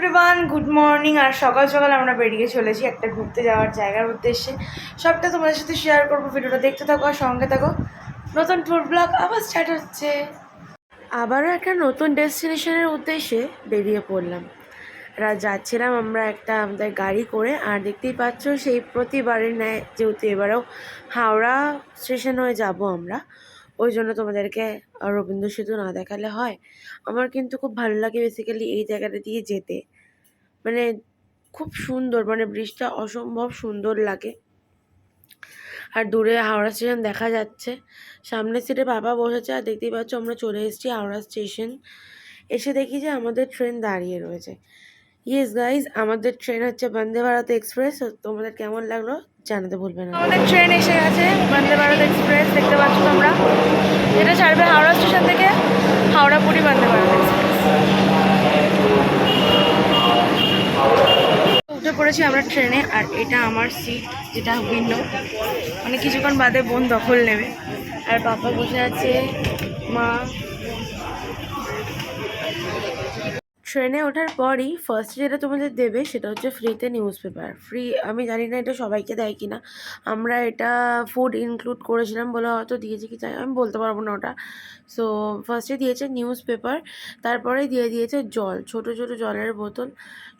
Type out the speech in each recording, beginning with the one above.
Everyone good morning আর সকাল সকাল আমরা বেরিয়ে চলেছি একটা ঘুরতে যাওয়ার জায়গার উদ্দেশ্যে। সবটা তোমাদের সাথে শেয়ার করব, ভিডিওটা দেখতে থাকো আর সঙ্গে থাকো। নতুন ট্যুর ব্লগ আবার স্টার্ট হচ্ছে। আবারও একটা নতুন ডেস্টিনেশনের উদ্দেশ্যে বেরিয়ে পড়লাম। রাত যাচ্ছিলাম আমরা একটা আমাদের গাড়ি করে, আর দেখতেই পাচ্ছ সেই প্রতিবারের ন্যায় যেহেতু এবারেও হাওড়া স্টেশন হয়ে যাব আমরা, ওই জন্য তোমাদেরকে রবীন্দ্র সেতু না দেখালে হয়। আমার কিন্তু খুব ভালো লাগে বেসিক্যালি এই জায়গাটা দিয়ে যেতে। মানে খুব সুন্দর মানে ব্রিজটা অসম্ভব সুন্দর লাগে। আর দূরে হাওড়া স্টেশন দেখা যাচ্ছে। সামনের সিটে বাবা বসেছে আর দেখতেই পাচ্ছ আমরা চলে এসেছি হাওড়া স্টেশন। এসে দেখি যে আমাদের ট্রেন দাঁড়িয়ে রয়েছে। ইয়েস গাইজ আমাদের ট্রেন হচ্ছে বন্দে ভারত এক্সপ্রেস। তোমাদের কেমন লাগল জানাতে ভুলবে না। আমাদের ট্রেন এসে গেছে বন্দে ভারত এক্সপ্রেস, দেখতে পাচ্ছ তোমরা। যেটা ছাড়বে হাওড়া স্টেশন থেকে হাওড়া পুরী বন্দে ভারত এক্সপ্রেস। পড়েছি আমরা ট্রেনে, আর এটা আমার সিট যেটা উইন্ডো মানে কিছুক্ষণ বাদে বোন দখল নেবে। আর বাবা বসে আছে, মা ট্রেনে ওঠার পরই ফার্স্ট যেটা তোমাদের দেবে সেটা হচ্ছে ফ্রিতে নিউজ পেপার ফ্রি আমি জানি না এটা সবাইকে দেয় কি না আমরা এটা ফুড ইনক্লুড করেছিলাম বলে হয়তো দিয়েছে কি তাই আমি বলতে পারব না ওটা। সো ফার্স্টে দিয়েছে নিউজ পেপার তারপরে দিয়ে দিয়েছে জল, ছোট ছোট জলের বোতল।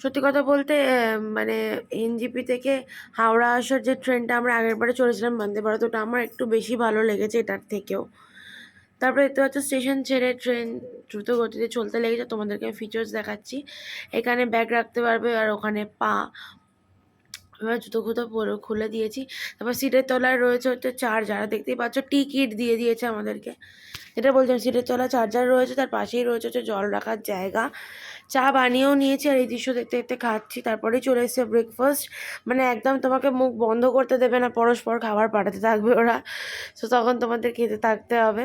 সত্যি কথা বলতে মানে এনজিপি থেকে হাওড়া আসার যে ট্রেনটা আমরা আগের বারে চলেছিলাম বন্দে ভারত, ওটা আমার একটু বেশি ভালো লেগেছে এটার থেকেও। তারপরে দেখতে পাচ্ছ স্টেশন ছেড়ে ট্রেন দ্রুত গতিতে চলতে লেগেছে। তোমাদেরকে ফিচার্স দেখাচ্ছি। এখানে ব্যাগ রাখতে পারবে আর ওখানে পা। এবার জুতো খুতো পরে খুলে দিয়েছি। তারপর সিটের তলায় রয়েছে হচ্ছে চার্জার দেখতেই পাচ্ছ টিকিট দিয়ে দিয়েছে আমাদেরকে। যেটা বলছিলাম, সিটের তলায় চার্জার রয়েছে, তার পাশেই রয়েছে হচ্ছে জল রাখার জায়গা। চা বানিয়েও নিয়েছি আর এই দৃশ্য দেখতে দেখতে খাচ্ছি। তারপরেই চলে এসেছে ব্রেকফাস্ট মানে একদম তোমাকে মুখ বন্ধ করতে দেবে না, পরস্পর খাবার পাঠাতে থাকবে ওরা। তো তখন তোমাদের খেতে থাকতে হবে।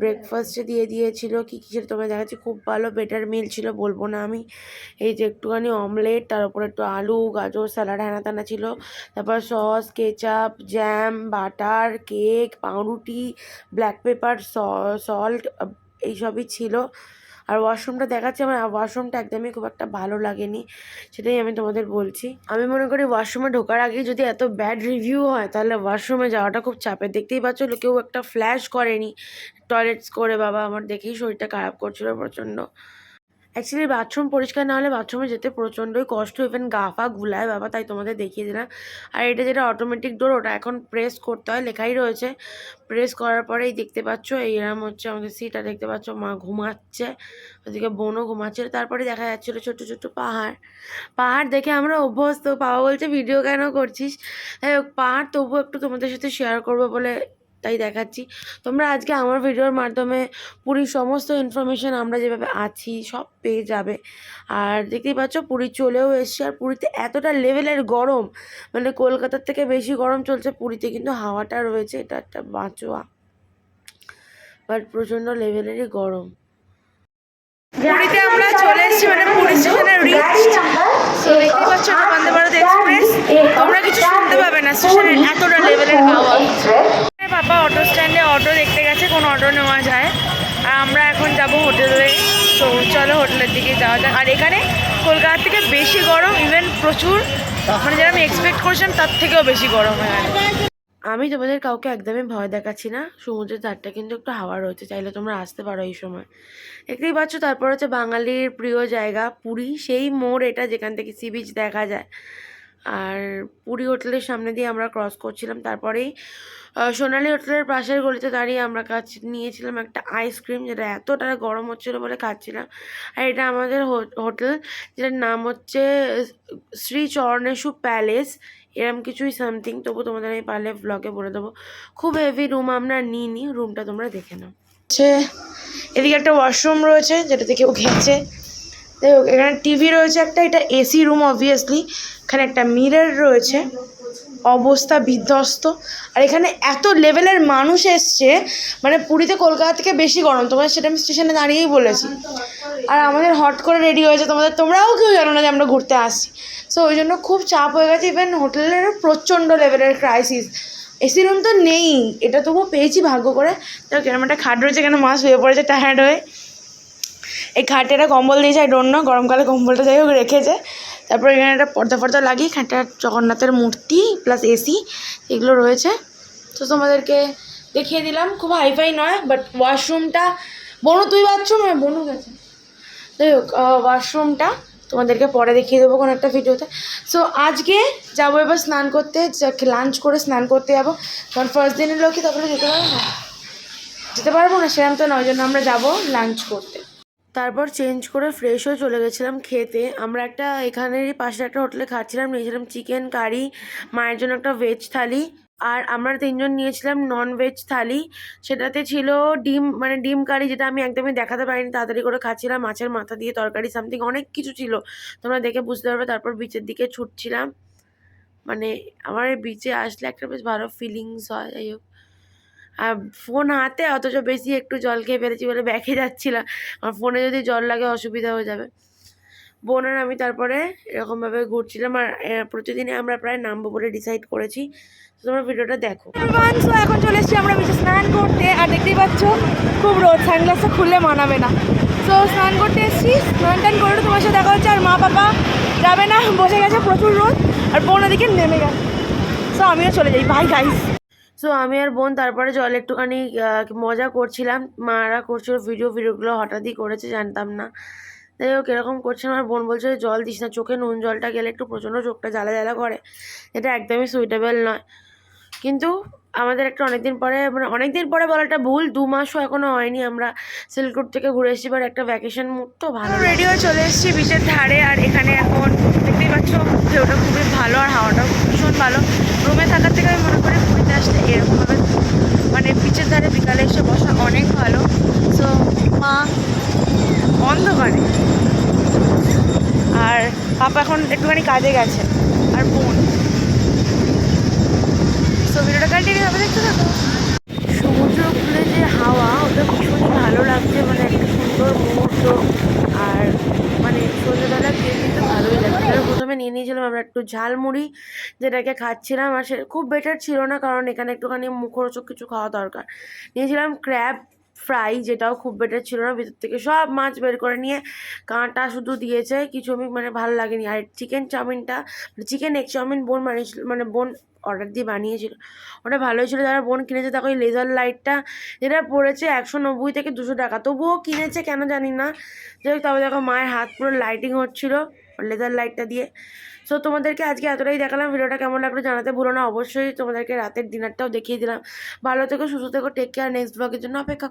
ব্রেকফাস্টে দিয়ে দিয়েছিল, কী কী সেটা তোমরা দেখাচ্ছি। খুব ভালো বেটার মিল ছিল, বলব না আমি। এই যে একটুখানি অমলেট তার উপরে একটু আলু, গাজর স্যালাড হ্যানা তানা ছিল। তারপর sauce ketchup jam butter cake পাউরুটি ব্ল্যাক পেপার সল্ট এইসবই ছিল। আর ওয়াশরুমটা দেখাচ্ছি, আমার ওয়াশরুমটা একদমই খুব একটা ভালো লাগেনি, সেটাই আমি তোমাদের বলছি। আমি মনে করি ওয়াশরুমে ঢোকার আগে যদি এত ব্যাড রিভিউ হয়, তাহলে ওয়াশরুমে যাওয়াটা খুব চাপের। দেখতেই পাচ্ছ কেউ একটা ফ্ল্যাশ করেনি টয়লেটস করে, বাবা, আমার দেখেই শরীরটা খারাপ করছিল প্রচণ্ড। অ্যাকচুয়ালি বাথরুম পরিষ্কার না হলে বাথরুমে যেতে প্রচণ্ডই কষ্ট ইভেন গা ফা গুলায় বাবা তাই তোমাদের দেখিয়ে দিলাম। আর এটা যেটা অটোমেটিক ডোর ওটা এখন প্রেস করতে হয় লেখাই রয়েছে। প্রেস করার পরেই দেখতে পাচ্ছ এইরকম হচ্ছে আমাদের সিট দেখতে পাচ্ছ মা ঘুমাচ্ছে ওদিকে বোনও ঘুমাচ্ছে। তারপরে দেখা যাচ্ছিল ছোট্ট ছোট্ট পাহাড়। পাহাড় দেখে আমরা অভ্যস্ত পাওয়া বলছে ভিডিও কেন করছিস? হোক, পাহাড় তবুও একটু তোমাদের সাথে শেয়ার করব বলে তাই দেখাচ্ছি। তোমরা আজকে আমার ভিডিওর মাধ্যমে পুরীর সমস্ত ইনফরমেশান আমরা যেভাবে আছি, সব পেয়ে যাবে। আর দেখতেই পাচ্ছ, পুরী চলেও এসছে। আর পুরীতে এতটা লেভেলের গরম মানে কলকাতার থেকে বেশি গরম চলছে পুরীতে, কিন্তু হাওয়াটা রয়েছে, এটা একটা বাঁচোয়া। বাট প্রচণ্ড লেভেলেরই গরম। পুরীতে আমরা চলে এসেছি মানে তোমরা কিছু শুনতে পাবে না স্টেশনের এতটা লেভেলের হাওয়া। বাবা অটো স্ট্যান্ডে অটো দেখতে গেছে, কোন অটো নেওয়া যায়। আর আমরা এখন যাব হোটেলে। তো চলো হোটেলের দিকে যাওয়া যাক। আর এখানে কলকাতা থেকে বেশি গরম ইভেন প্রচুর। মানে যেটা আমি এক্সপেক্ট করছিলাম, তার থেকেও বেশি গরম এখানে আমি তোমাদের কাউকে একদমই ভয় দেখাচ্ছি না। সমুদ্রের ধারটা কিন্তু একটু হাওয়া রয়েছে, চাইলে তোমরা আসতে পারো এই সময়। দেখতেই পাচ্ছ, তারপর হচ্ছে বাঙালির প্রিয় জায়গা, পুরী। সেই মোড় এটা যেখান থেকে সি বিচ দেখা যায়। আর পুরী হোটেলের সামনে দিয়ে আমরা ক্রস করছিলাম। তারপরেই সোনালি হোটেলের পাশের গলিতে দাঁড়িয়ে আমরা কাছে নিয়েছিলাম একটা আইসক্রিম যেটা এতটা গরম হচ্ছিল বলে খাচ্ছিলাম। আর এটা আমাদের হোটেল, যেটার নাম হচ্ছে শ্রী চরণেশু প্যালেস। এরম কিছুই সামথিং তবু তোমাদের আমি পারলে ব্লগে বলে দেবো। খুব হেভি রুম আমরা নিইনি রুমটা তোমরা দেখে নাও। হচ্ছে, এদিকে একটা ওয়াশরুম রয়েছে যেটাতে কেউ গেছে। যাই হোক এখানে টিভি রয়েছে একটা, এটা এসি রুম অবভিয়াসলি এখানে একটা মিরর রয়েছে। অবস্থা বিধ্বস্ত। আর এখানে এত লেভেলের মানুষ এসছে মানে পুরীতে কলকাতা থেকে বেশি গরম। তোমাদের সেটা আমি স্টেশনে দাঁড়িয়েই বলেছি। আর আমাদের হট করে রেডি হয়েছে তোমাদের। তোমরাও কেউ জানো না যে আমরা ঘুরতে আসছি। সো ওই জন্য খুব চাপ হয়ে গেছে। ইভেন হোটেলের প্রচণ্ড লেভেলের ক্রাইসিস এসি রুম তো নেই। এটা তবুও পেয়েছি ভাগ্য করে। তো কেন একটা খাট রয়েছে কেন মাস হয়ে পড়েছে টায়ার্ড হয়ে। এই খাটে একটা কম্বল দিয়েছে আই ডোন্ট নো, গরমকালে কম্বলটা যাই হোক রেখেছে। তারপর এখানে একটা পর্দা ফর্দা লাগিয়ে খাটটা জগন্নাথের মূর্তি প্লাস এসি এগুলো রয়েছে। তো তোমাদেরকে দেখিয়ে দিলাম, খুব হাইফাই নয় বাট ওয়াশরুমটা বনু, তুই বাথরুমে বনু গেছে। যাই হোক ওয়াশরুমটা তোমাদেরকে পরে দেখিয়ে দেবো কোনো একটা ভিডিওতে। সো আজকে যাব এবার স্নান করতে লাঞ্চ করে স্নান করতে যাব। কারণ ফার্স্ট দিনের লোকই তারপরে যেতে পারব না। যেতে পারব না, সেরকম তো নয় জন্য আমরা যাব লাঞ্চ করতে। তারপর চেঞ্জ করে ফ্রেশ হয়ে চলে গেছিলাম খেতে। আমরা একটা এখানেরই পাশে একটা হোটেলে খাচ্ছিলাম, নিয়েছিলাম চিকেন কারি মায়ের জন্য একটা ভেজ থালি। আর আমরা তিনজন নিয়েছিলাম নন ভেজ থালি। সেটাতে ছিল ডিম মানে ডিম কারি যেটা আমি একদমই দেখাতে পারিনি, তাড়াতাড়ি করে খাচ্ছিলাম। মাছের মাথা দিয়ে তরকারি সামথিং অনেক কিছু ছিল। তোমরা দেখে বুঝতে পারবে, তারপর বিচের দিকে ছুটছিলাম। মানে আমার বিচে আসলে একটা বেশ ভালো ফিলিংস হয়, যাই হোক। আর ফোন হাতে অথচ বেশি একটু জল খেয়ে ফেলেছি বলে ব্যাকে যাচ্ছিলাম। আমার ফোনে যদি জল লাগে অসুবিধা হয়ে যাবে। বোন আর আমি তারপরে এরকমভাবে ঘুরছিলাম আর আহ, প্রতিদিনই আমরা প্রায় নামবো বলে ডিসাইড করেছি। তো তোমরা ভিডিওটা দেখো। এখন চলে এসেছি আমরা বেশি স্নান করতে। আর দেখতেই পাচ্ছ খুব রোদ সানগ্লাসটা খুললে মানাবে না। তো স্নান করতে এসেছি। স্নান টান করে তোমার সাথে দেখা হচ্ছে। আর মা বাবা যাবে না বসে গেছে প্রচুর রোদ। আর বোন ওদিকে নেমে গেছে। সো আমিও চলে যাই। বাই গাইস সো আমি আর বোন তারপরে জল একটুখানি মজা করছিলাম। মারা করছিল ভিডিও ভিডিওগুলো হঠাৎই করেছে, জানতাম না। যাই হোক, এরকম করছে আমার বোন বলছে জল দিস না, চোখে নুন জলটা গেলে একটু প্রচণ্ড চোখটা জ্বালা জ্বালা করে। এটা একদমই সুইটেবল নয়। কিন্তু আমাদের একটা অনেকদিন পরে মানে অনেকদিন পরে বলাটা ভুল, দু মাসও এখনও হয়নি আমরা সিল্ক রুট থেকে ঘুরে এসেছি বাট একটা ভ্যাকেশন মুড তো ভালো। রেডি হয়ে চলে এসেছি বিচের ধারে, আর এখানে এখন দেখতেই পাচ্ছ ঢেউটা খুবই ভালো, আর হাওয়াটাও ভীষণ ভালো। রুমে থাকার থেকে আমি মনে করি আসলে এরকমভাবে মানে বিচের ধারে বিকালে এসে বসা অনেক ভালো। সো মা অন্ধকারে আর পাপা এখন একটুখানি কাজে গেছে, আর বোন। সো ভিডিওটা কন্টিনিউ হবে দেখতে থাকো। সমুদ্র উপকূলে যে হাওয়া, ওটা ভীষণই ভালো লাগছে মানে একটা সুন্দর মুহূর্ত। আর মানে সন্ধ্যেবেলা খেয়ে কিন্তু ভালোই লাগছে আর প্রথমে নিয়ে নিয়েছিলাম আমরা একটু ঝালমুড়ি, যেটাকে খাচ্ছিলাম, আর সে খুব বেটার ছিল না, কারণ এখানে একটুখানি মুখরোচক কিছু খাওয়া দরকার। নিয়েছিলাম ক্র্যাব ফ্রাই যেটাও খুব বেটার ছিল না, ভিতর থেকে সব মাছ বের করে নিয়ে কাঁটা শুধু দিয়েছে, কিছু আমি মানে ভালো লাগেনি। আর চিকেন চাউমিনটা চিকেন এগ চাউমিন বোন বানিয়েছিল মানে বোন অর্ডার দিয়ে বানিয়েছিল। ওটা ভালোই ছিল যারা বোন কিনেছে দেখো ওই লেজার লাইটটা যেটা পড়েছে একশো নব্বই থেকে দুশো টাকা। তবুও কিনেছে কেন জানি না। যাই হোক, তবে দেখো মায়ের হাত পুরো লাইটিং হচ্ছিল লেজার লাইটটা দিয়ে। সো তোমাদেরকে আজকে এতটাই দেখালাম। ভিডিওটা কেমন লাগল জানাতে ভুলো না। অবশ্যই তোমাদেরকে রাতের ডিনারটাও দেখিয়ে দিলাম। ভালো থেকো, সুস্থ থেকো টেক কেয়ার নেক্সট ব্লগের জন্য অপেক্ষা